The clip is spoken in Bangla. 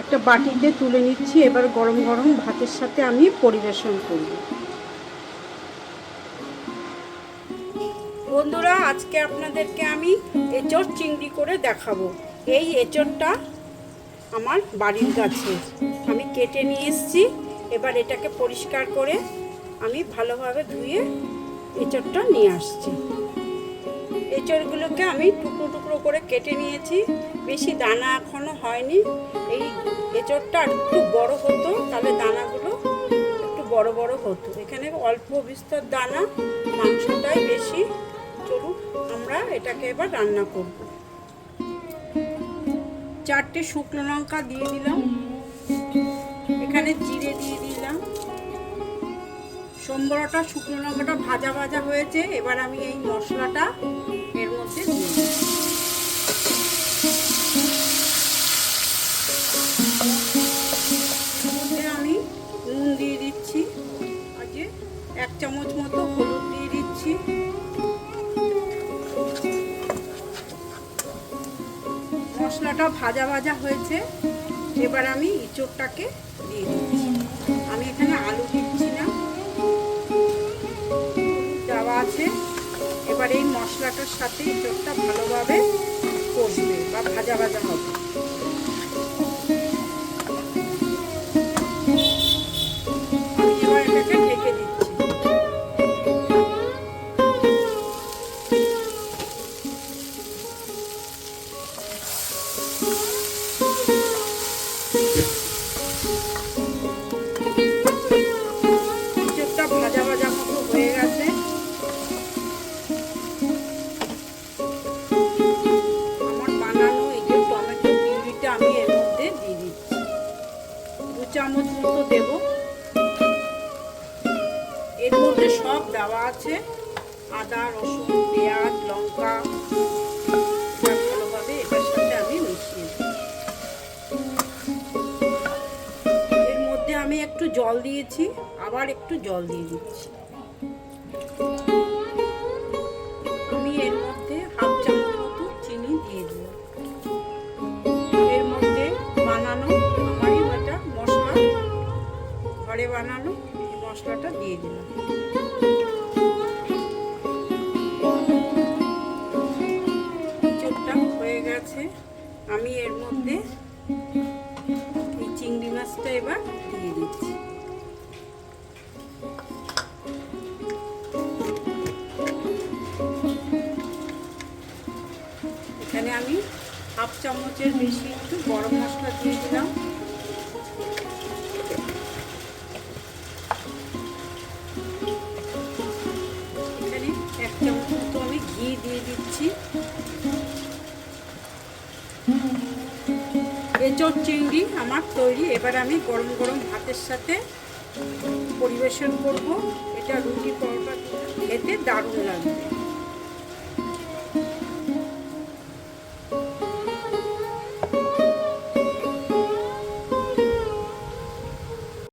একটা বাটিতে তুলে নিচ্ছি, এবার গরম গরম ভাতের সাথে আমি পরিবেশন করব। বন্ধুরা, আজকে আপনাদেরকে আমি এঁচড় চিংড়ি করে দেখাবো। এই এঁচড়টা আমার বাড়ির গাছে। আমি কেটে নিয়ে এসেছি, এবার এটাকে পরিষ্কার করে আমি ভালোভাবে ধুয়ে এঁচড়টা নিয়ে আসছি। এঁচড়গুলোকে আমি টুকরো টুকরো করে কেটে নিয়েছি। বেশি দানা এখনও হয়নি। এই এঁচড়টা একটু বড় হতো, তাহলে দানাগুলো একটু বড় বড় হতো। এখানে অল্প বিস্তর দানা, মাংসটাই বেশি। চলুন আমরা এটাকে এবার রান্না করব। চারটে শুকনো লঙ্কা দিয়ে দিলাম। এখানে জিরে দিয়ে দিলাম। সম্বরটা শুকনো লঙ্কাটা ভাজা ভাজা হয়েছে। এবার আমি এই মশলাটা আমি নুন দিয়ে দিচ্ছি। আজকে এক চামচ মতো হলুদ দিয়ে দিচ্ছি। মশলাটা ভাজা ভাজা হয়েছে। এবার আমি ইঁচড়টাকে দিয়ে দিচ্ছি। আমি এখানে আলু মশলাটার সাথে চোখটা ভালোভাবে কষবে বা ভাজা ভাজা হবে। দিয়ে দিচ্ছি। দু চামচ মতো দেব। এর মধ্যে সব দেওয়া আছে। আদা, রসুন, পেঁয়াজ, লঙ্কা। ভালোভাবে এটার সাথে আমি মিশিয়ে এর মধ্যে আমি একটু জল দিয়েছি, আবার একটু জল দিয়ে দিচ্ছি। ঘরে বানানো মশলাটা দিয়ে দিলাম চোখটা হয়ে গেছে। আমি এর মধ্যে এই চিংড়ি মাছটা এবার দিয়ে দিচ্ছি। এখানে আমি হাফ চামচের বেশি একটু গরম মশলা দিয়ে দিলাম। এঁচড় চিংড়ি আমার তৈরি। এবার আমি গরম গরম ভাতের সাথে পরিবেশন করব। এটা রুটি পরোটা খেতে দারুণ লাগবে।